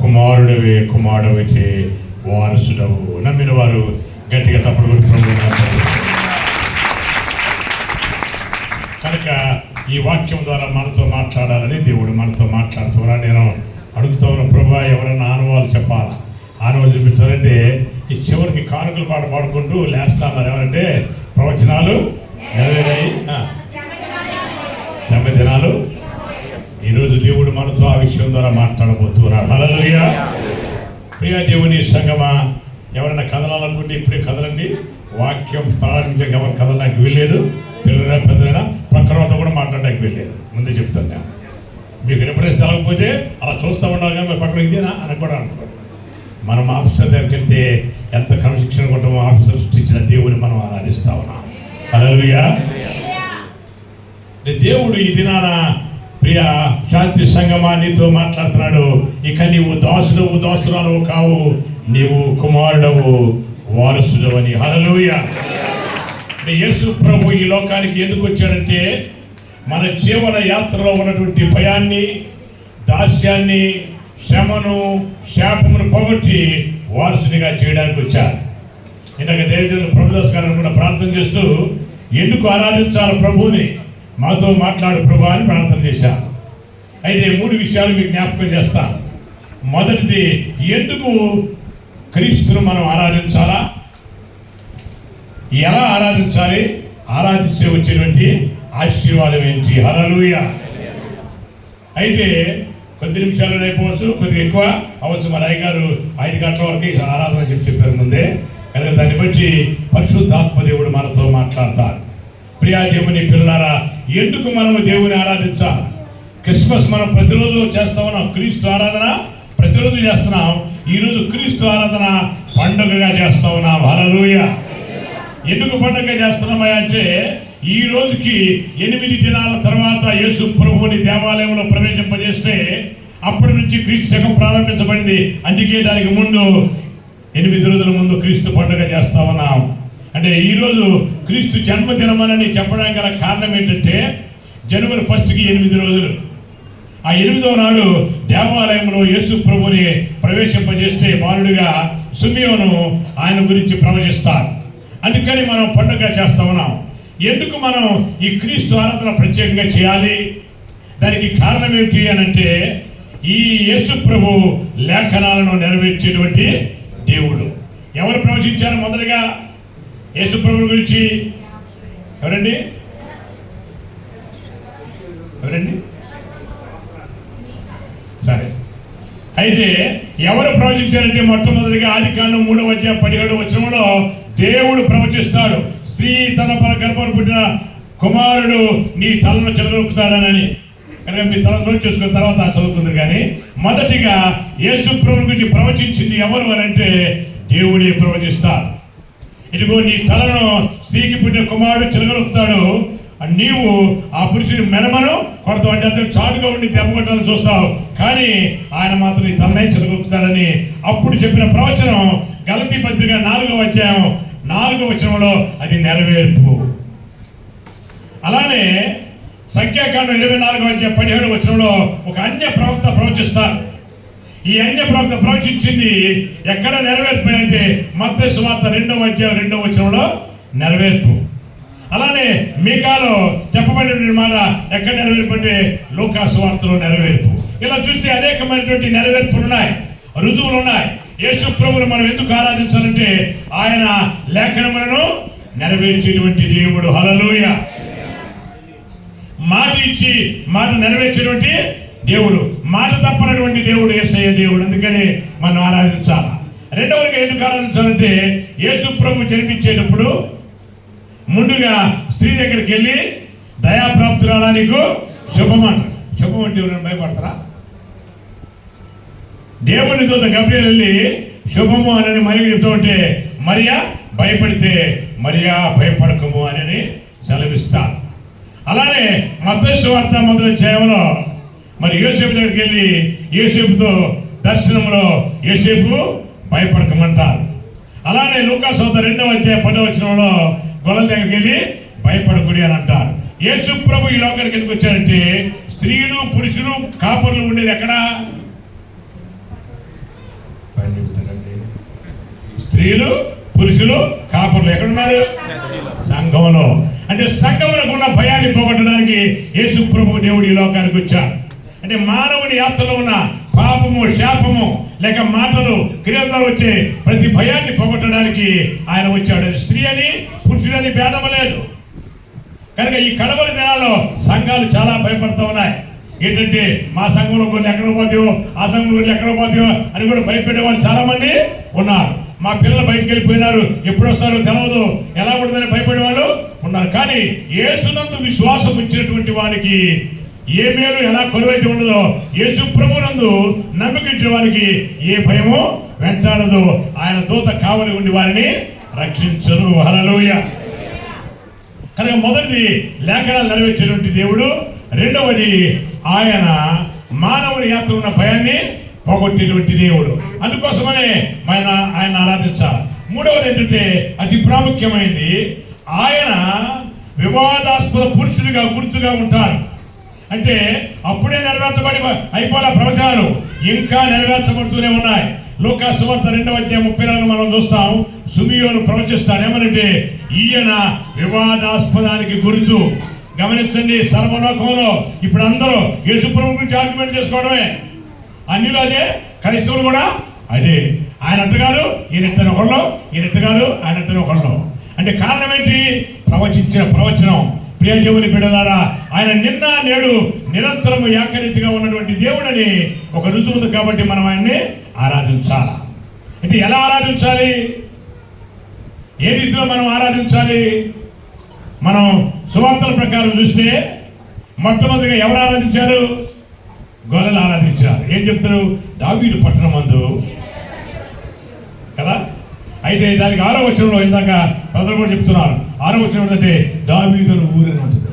కుమారుడవే కుమారుడవైతే వారసుడవు నమ్మిన వారు గట్టిగా తప్పుడు కొట్టి కనుక ఈ వాక్యం ద్వారా మనతో మాట్లాడాలని దేవుడు మనతో మాట్లాడుతున్నా నేను అడుగుతా ఉన్న ప్రభా ఎవరైనా ఆనవాళ్ళు చెప్పాలా? ఆనవాళ్ళు చూపించాలంటే ఈ చివరికి కానుకలు పాట పాడుకుంటూ లాస్ట్ అన్నారు ఎవరంటే ప్రవచనాలు నెరవేరాయి ఆ, శమ దినాలు ఈరోజు దేవుడు మనతో ఆ విషయం ద్వారా మాట్లాడబోతున్నాడు హల్లెలూయా. ప్రియా దేవుని సంగమా ఎవరైనా కదలాలనుకుంటే ఇప్పుడే కదలండి. వాక్యం ప్రారంభించక ఎవరు కదలడానికి వెళ్ళలేదు పిల్లలైనా పెద్దలైనా ప్రక్కన కూడా మాట్లాడడానికి వెళ్ళలేదు ముందే చెప్తాను నేను. మీకు రిఫరెన్స్ తెలకపోతే అలా చూస్తూ ఉండాలి కానీ మరి పక్కన ఇదేనా అని కూడా అనుకోండి మనం ఆఫీసర్ దగ్గరికి వెళ్తే ఎంత క్రమశిక్షణ కొట్టమో ఆఫీసర్ సృష్టించిన దేవుని మనం ఆరాధిస్తా ఉన్నాం. హల్లెలూయా. దేవుడు ఈ దినాన ప్రియ శాంతి సంగమా నీతో మాట్లాడుతున్నాడు. ఇక నీవు దాసుడవు దాసురాలవు కావు. నీవు కుమారుడవు వారసుడవని. హలలుయ యేసు ప్రభు ఈ లోకానికి ఎందుకు వచ్చాడంటే మన జీవన యాత్రలో ఉన్నటువంటి భయాన్ని దాస్యాన్ని శ్రమను శాపమును పోగొట్టి వారసునిగా చేయడానికి వచ్చారు. ఇందాక దేవుడు ప్రభుదాస్ గారు కూడా ప్రార్థన చేస్తూ ఎందుకు ఆరాధించాలి ప్రభువుని? మాతో మాట్లాడు ప్రభు అని ప్రార్థన చేశారు అయితే మూడు విషయాలు మీకు జ్ఞాపకం చేస్తాను మొదటిది ఎందుకు క్రీస్తును మనం ఆరాధించాలా? ఎలా ఆరాధించాలి? ఆరాధించే వచ్చేటువంటి ఆశీర్వాదం ఏంటి? హరలుయ అయితే కొద్ది నిమిషాలు అయిపోవచ్చు కొద్దిగా ఎక్కువ అవచ్చు మరి అయ్యగారు ఐదు గంటల వరకు ఆరాధన చెప్పి చెప్పారు ముందే. కనుక దాన్ని బట్టి పరిశుద్ధాత్మ దేవుడు మనతో మాట్లాడతారు ప్రియా దేవుని పిల్లలారా ఎందుకు మనము దేవుని ఆరాధించాలి? క్రిస్మస్ మనం ప్రతిరోజు చేస్తా ఉన్నాం. క్రీస్తు ఆరాధన ప్రతిరోజు చేస్తున్నాం. ఈరోజు క్రీస్తు ఆరాధన పండుగగా చేస్తా ఉన్నాం. ఎందుకు పండుగ చేస్తున్నామా అంటే ఈ రోజుకి ఎనిమిది దినాల తర్వాత యేసు ప్రభువుని దేవాలయంలో ప్రవేశింపజేస్తే అప్పటి నుంచి క్రీస్తు శకం ప్రారంభించబడింది. అందుకే దానికి ముందు ఎనిమిది రోజుల ముందు క్రీస్తు పండుగ చేస్తా ఉన్నాం. అంటే ఈరోజు క్రీస్తు జన్మదినమని చెప్పడానికి గల కారణం ఏంటంటే జనవరి ఫస్ట్కి ఎనిమిది రోజులు. ఆ ఎనిమిదవ నాడు దేవాలయంలో యేసు ప్రభుని ప్రవేశింపజేస్తే బాలుడిగా సుమియోను ఆయన గురించి ప్రవచిస్తారు. అందుకని మనం పండుగ చేస్తా ఉన్నాం. ఎందుకు మనం ఈ క్రీస్తు ఆరాధన ప్రత్యేకంగా చేయాలి? దానికి కారణం ఏమిటి అని అంటే ఈ యేసు ప్రభు లేఖనాలను నెరవేర్చేటువంటి దేవుడు. ఎవరు ప్రవచించారు మొదటగా? యేసు గురించి ఎవరండి? ఎవరండి? సరే. అయితే ఎవరు ప్రవచించారంటే మొట్టమొదటిగా ఆది కాండం మూడవ అధ్యాయం పదిహేడు వచనంలో దేవుడు ప్రవచిస్తాడు. స్త్రీ తన గర్భం పుట్టిన కుమారుడు నీ తలను చెలగొక్కుతాడనని. కనుక మీ తల నోట్ చేసుకున్న తర్వాత చదువుతుంది కానీ మొదటిగా యేసు ప్రభు గురించి ప్రవచించింది ఎవరు అని అంటే దేవుడే ప్రవచిస్తాడు. ఇదిగో నీ తలను స్త్రీకి పుట్టిన కుమారుడు చిలగలుపుతాడు నీవు ఆ పురుషుని మెనమను కొడతావు అంటే అతను చాటుగా ఉండి దెబ్బకొట్టాలని చూస్తావు. కానీ ఆయన మాత్రం ఈ తలనే చిలగొక్కుతాడని అప్పుడు చెప్పిన ప్రవచనం గలతీ పత్రిక నాలుగో అధ్యాయం నాలుగో వచనంలో అది నెరవేర్పు. అలానే సంఖ్యాకాండం ఇరవై నాలుగో అధ్యాయం పదిహేడు వచనంలో ఒక అన్య ప్రవక్త ప్రవచిస్తారు ఈ అన్య ప్రవక్త ప్రవచించింది ఎక్కడ నెరవేర్పు అంటే మత్త సువార్త రెండవ అధ్యాయం రెండవ వచనంలో నెరవేర్పు. అలానే మీకాలో చెప్పబడిన మాట ఎక్కడ నెరవేర్పు అంటే లోకా సువార్తలో నెరవేర్పు. ఇలా చూస్తే అనేకమైనటువంటి నెరవేర్పులు ఉన్నాయి రుజువులు ఉన్నాయి యేసు ప్రభుని మనం ఎందుకు ఆరాధించాలంటే ఆయన లేఖనములను నెరవేర్చేటువంటి దేవుడు. హలలోయ మాట ఇచ్చి మాట నెరవేర్చేటువంటి దేవుడు. మాట తప్పనటువంటి దేవుడు ఏసయ్య దేవుడు. అందుకని మనం ఆరాధించాలి? రెండవదిగా ఎందుకు ఆరాధించాలంటే యేసు ప్రభు జన్మించేటప్పుడు ముందుగా స్త్రీ దగ్గరికి వెళ్ళి దయాప్రాప్తురాలా నీకు శుభమంట శుభం అంటే ఎవరైనా భయపడతారా? దేవుని దూత గబ్రియల్ వెళ్ళి శుభము అని మరియు చెప్తూ ఉంటే మరియా భయపడితే మరియా భయపడకము అని సెలవిస్తారు. అలానే మతస్సు వార్త మొదలు చేయడంలో మరి యూసేపు దగ్గరికి వెళ్ళి యూసేపుతో దర్శనంలో యూసేపు భయపడకమంటారు. అలానే లూకాసోత రెండవ వచ్చే పదవ వచ్చినప్పుడు గొల్ల దగ్గరికి వెళ్ళి భయపడకూడి అని అంటారు. యేసు ప్రభు ఈ లోకానికి ఎందుకు వచ్చారంటే స్త్రీలు పురుషులు కాపురులు ఉండేది ఎక్కడా? స్త్రీలు పురుషులు కాపురులు ఎక్కడున్నారు సంఘంలో. అంటే సంఘములకు ఉన్న భయాన్ని పోగొట్టడానికి యేసు ప్రభు దేవుడు ఈ లోకానికి వచ్చారు అంటే మానవుని యాత్రలో ఉన్న పాపము శాపము లేక మాటలు క్రియలతో వచ్చే ప్రతి భయాన్ని పోగొట్టడానికి ఆయన వచ్చాడు. స్త్రీ అని పురుషుడని భేదము లేదు. కనుక ఈ కడవల దినాల్లో సంఘాలు చాలా భయపడుతూ ఉన్నాయి. ఏంటంటే మా సంఘంలో కొన్ని ఎక్కడ పోతాయో ఆ సంఘంలో కొన్ని ఎక్కడ పోతాయో అని కూడా భయపడే వాళ్ళు చాలామంది ఉన్నారు. మా పిల్లలు బయటికి వెళ్ళిపోయినారు. ఎప్పుడు వస్తారో తెలవదు. ఎలా ఉంటుందని భయపడే వాళ్ళు ఉన్నారు. కానీ ఏసునందు విశ్వాసం ఇచ్చినటువంటి వారికి ఏ మేలు ఎలా కొలువైతే ఉండదో యేసు ప్రభునందు నమ్మకించిన వారికి ఏ భయము వెంటాడదు. ఆయన దూత కావలి ఉండి వారిని రక్షించరు హలలోయ కనుక మొదటిది లేఖనాలు నెరవేర్చేటువంటి దేవుడు రెండవది ఆయన మానవుని యాత్ర ఉన్న భయాన్ని పోగొట్టేటువంటి దేవుడు. అందుకోసమనే ఆయన ఆయన ఆరాధించాలి. మూడవది ఏంటంటే అతి ప్రాముఖ్యమైనది ఆయన వివాదాస్పద పురుషుడిగా గుర్తుగా ఉంటారు. అంటే అప్పుడే నెరవేర్చబడి అయిపోలే ప్రవచనాలు. ఇంకా నెరవేర్చబడుతూనే ఉన్నాయి. లోకాసు వార్త రెండవ అధ్యాయం ముప్పై నాలుగు మనం చూస్తాం. సుమియోను ప్రవచిస్తాడు. ఏమనంటే ఈయన వివాదాస్పదానికి గుర్తు గమనించండి సర్వలోకంలో ఇప్పుడు అందరూ యేసుప్రభు గురించి ఆర్గ్యుమెంట్ చేసుకోవడమే. అన్నిలో అదే క్రైస్తవులు కూడా అదే. ఆయన అంటగారు ఈయన ఒకళ్ళు ఈయనెట్టగారు ఆయన ఇట్టని ఒకళ్ళు. అంటే కారణం ఏంటి? ప్రవచించిన ప్రవచనం. ప్రియ దేవుని బిడ్డలారా ఆయన నిన్న నేడు నిరంతరము ఏకరీతిగా ఉన్నటువంటి దేవుడని ఒక రుజువు ఉంది కాబట్టి మనం ఆయన్ని ఆరాధించాలి? అంటే ఎలా ఆరాధించాలి? ఏ రీతిలో మనం ఆరాధించాలి? మనం సువార్తల ప్రకారం చూస్తే మొట్టమొదటిగా ఎవరు ఆరాధించారు? గొర్రెలు ఆరాధించారు. ఏం చెప్తారు? దావీడు పట్టణం మందు కదా? అయితే దానికి ఆరో వచనంలో ఇందాక ప్రజలు కూడా చెప్తున్నారు. ఆరో వచ్చిన ఏంటంటే దావీదుల ఊరు అని ఉంటుంది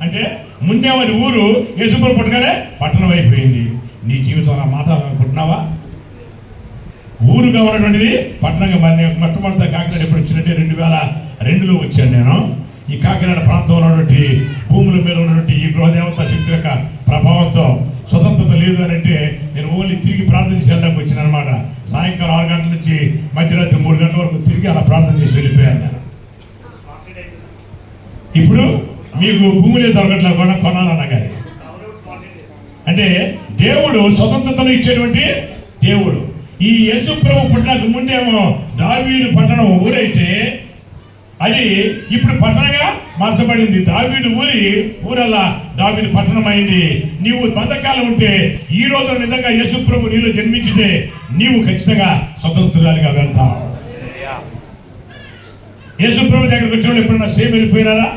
అంటే ముందే వారి ఊరు యేసుపురం పుట్టగానే పట్టణం అయిపోయింది. నీ జీవితం ఆ మాట అనుకుంటున్నావా? ఊరుగా ఉన్నటువంటిది పట్టణంగా మరి నేను మొట్టమొదటి కాకినాడ ఎప్పుడు వచ్చినట్టే రెండు వేల రెండులో వచ్చాను నేను. ఈ కాకినాడ ప్రాంతంలో ఉన్నటువంటి భూముల మీద ఉన్నటువంటి ఈ గృహదేవత శక్తి యొక్క ప్రభావంతో స్వతంత్రత లేదు అని అంటే నేను ఓన్లీ తిరిగి ప్రార్థన చేయడానికి వచ్చిన అనమాట సాయంకాలం ఆరు గంటల నుంచి మధ్యరాత్రి మూడు గంటల వరకు తిరిగి అలా ప్రార్థన చేసి వెళ్ళిపోయాను నేను. ఇప్పుడు మీకు భూములే దొరకట్లేదు కూడా కొనాలన్నా కానీ అంటే దేవుడు స్వతంత్రతను ఇచ్చేటువంటి దేవుడు. ఈ యేసు ప్రభు పుట్టడానికి ముందేమో దావీదు పట్టణం ఊరైతే అది ఇప్పుడు పట్టణంగా మార్చబడింది. దావీదు ఊరి ఊరల్లా దావీదు పట్టణం అయింది నీవు బంధకాలు ఉంటే ఈ రోజు నిజంగా యేసు ప్రభు నీలో జన్మించితే నీవు ఖచ్చితంగా స్వతంత్రాలుగా వెళ్తావు. యేసు ప్రభు దగ్గరికి వచ్చిన వాళ్ళు ఎప్పుడన్నా సేమ్ వెళ్ళిపోయినారా?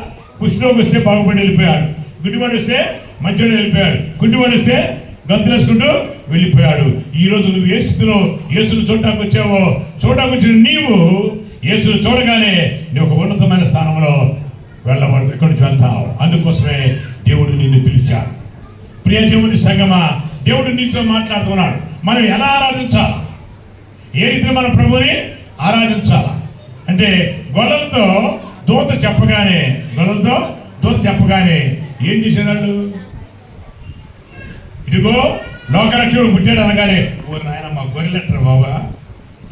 కుష్ఠరోగి వస్తే బాగుపడి వెళ్ళిపోయాడు. గుడ్డివాడు వస్తే మంచివాడు వెళ్ళిపోయాడు. గుడ్డివాడు వస్తే గంతులేసుకుంటూ వెళ్ళిపోయాడు. ఈ రోజు నువ్వు ఏ స్థితిలో యేసును చూడటానికి వచ్చావో చూడటానికి వచ్చిన నీవు యేసును చూడగానే నువ్వు ఒక ఉన్నతమైన స్థానంలో వెళ్ళబడు ఇక్కడి నుంచి వెళ్తావు? అందుకోసమే దేవుడు నిన్ను పిలిచాడు. ప్రియ దేవుని సంగమా దేవుడు నీతో మాట్లాడుతున్నాడు. మనం ఎలా ఆరాధించాలి? ఏ రీతిలో మన ప్రభుని ఆరాధించాలా? అంటే గొల్లలతో దూత చెప్పగానే గొల్లలతో దూత చెప్పగానే ఏం చేసేవాళ్ళు? ఇదిగో లోకరక్షకుడు పుట్టాడు అనగానే ఓ నాయన మా గొర్రెలు అంటారు బాబా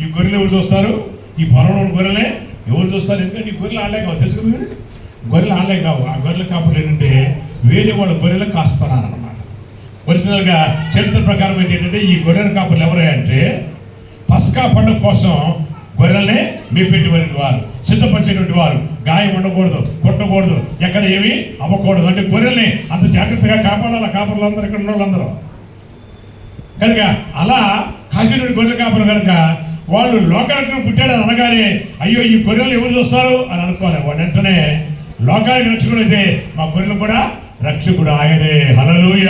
ఈ గొర్రెలు ఎవరు చూస్తారు? ఈ పొలంలో గొర్రెలే? ఎవరు చూస్తారు? ఎందుకంటే ఈ గొర్రెలు ఆడలే కావు. తెలుసు మీరు? గొర్రెలు ఆడలే కావు. ఆ గొర్రెల కాపులు ఏంటంటే వేరే వాళ్ళ గొర్రెలు కాస్తున్నారు అనమాట ఒరిజినల్గా చరిత్ర ప్రకారం ఏంటంటే ఈ గొర్రెల కాపులు ఎవరే అంటే పస్కా పండుగ కోసం గొర్రెల్ని మేపెట్టేటువంటి వారు సిద్ధపరిచేటువంటి వారు. గాయం ఉండకూడదు కొట్టకూడదు. ఎక్కడ ఏమీ అవ్వకూడదు. అంటే గొర్రెల్ని అంత జాగ్రత్తగా కాపాడాలి? కాపర్లు అందరూ ఇక్కడ ఉన్న వాళ్ళందరూ కనుక అలా కాసేటువంటి గొర్రె కాపలు కనుక వాళ్ళు లోకానికి పుట్టాడని అనగానే అయ్యో ఈ గొర్రెలు ఎవరు చూస్తారు? అని అనుకోవాలి. వాడు వెంటనే లోకానికి రక్షకుడు అయితే మా గొర్రెలు కూడా రక్షకుడు ఆయనే. హలలుయ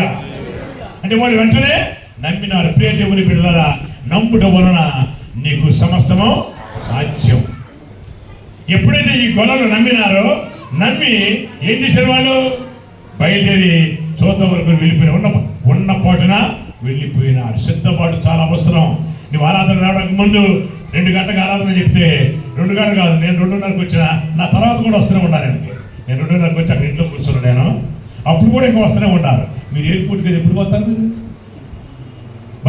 అంటే వాళ్ళు వెంటనే నమ్మినారు. ప్రియ దేవుని బిడ్డలారా నమ్ముట వలన నీకు సమస్తము సాధ్యం. ఎప్పుడైతే ఈ గొల్లలు నమ్మినారో నమ్మి ఏం చేశారు వాళ్ళు? బయలుదేరి చూద్దాం వరకు వెళ్ళిపోయిన ఉన్న ఉన్న పాటున వెళ్ళిపోయినారు సిద్ధపాటు చాలా అవసరం. నువ్వు ఆరాధన రావడానికి ముందు రెండు గంటలకు ఆరాధన చెప్తే రెండు గంటలు కాదు నేను రెండున్నరకు వచ్చిన నా తర్వాత కూడా వస్తూనే ఉండాలి ఆయనకి. నేను రెండున్నరకు వచ్చి అక్కడ ఇంట్లో కూర్చున్నాను నేను. అప్పుడు కూడా ఇంకా వస్తూనే ఉన్నారు మీరు ఎయిర్పోర్ట్కి ఎప్పుడు పోతారు మీరు?